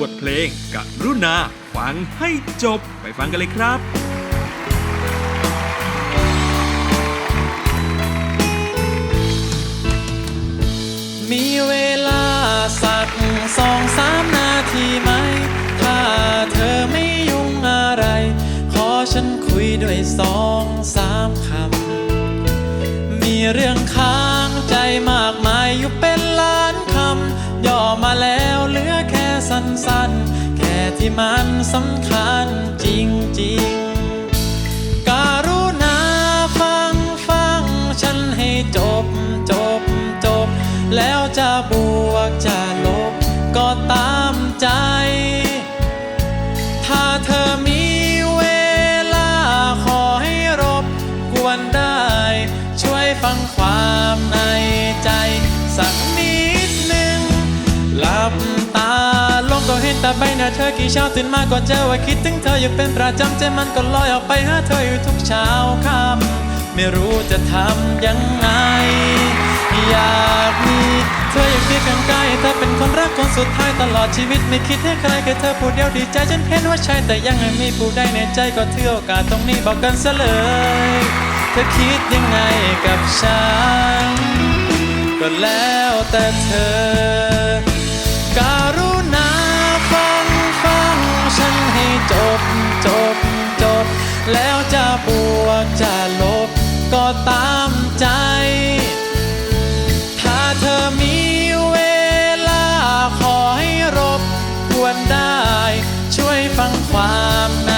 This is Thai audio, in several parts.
บทเพลงกรุณาฟังให้จบไปฟังกันเลยครับมีเวลาสักสองสามนาทีไหม ถ้าเธอไม่ยุ่งอะไร ขอฉันคุยด้วยสองสามคำ มีเรื่องค้างใจมากมายอยู่เป็นล้านคำ ย่อมาแล้ว สั้นๆ แค่ที่มันสำคัญจริงๆ การุณาฟังฟังฉันให้จบจบจบ แล้วจะบวกจะลบก็ตามใจ ถ้าเธอมีเวลาขอให้รบกวนได้ ช่วยฟังความ แต่ใบหน้าเธอกี่เช้าตื่นมาก็เจอว่าคิดถึงเธออยู่เป็นประจำใจมันก็ลอยออกไปหาเธออยู่ทุกเช้าค่ำไม่รู้จะทำยังไง อยากมีเธออยู่เคียงข้างกายเธอเป็นคนรักคนสุดท้ายตลอดชีวิตไม่คิดให้ใครแค่เธอผู้เดียวดีใจฉันเห็นว่าใช่แต่ยังไม่มีผู้ใดในใจก็ถือโอกาสตรงนี้บอกกันซะเลย เธอคิดยังไงกับฉันก็แล้วแต่เธอ จะลบก็ตามใจ ถ้าเธอมีเวลาขอให้รบกวนได้ ช่วยฟังความใน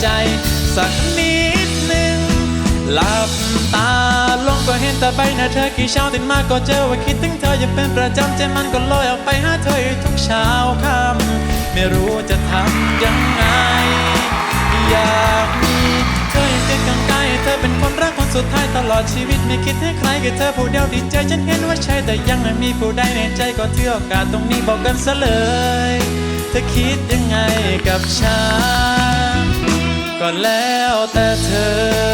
ใจ สักนิดหนึ่งหลับตาลงก็เห็นแต่ใบหน้าเธอกี่เช้าตื่นมาก็เจอว่าคิดถึงเธออยู่เป็นประจำใจมันก็ลอยออกไปหาเธอทุกเช้าค่ำไม่รู้ สุดท้ายตลอดชีวิตไม่คิดให้ใครกับเธอผู้เดียวดีใจฉันเห็นว่าใช่แต่ยังไม่มีผู้ใดในใจก็เทื่อโอกาสตรงนี้บอกกันซะเลย เธอคิดยังไงกับฉันก็แล้วแต่เธอ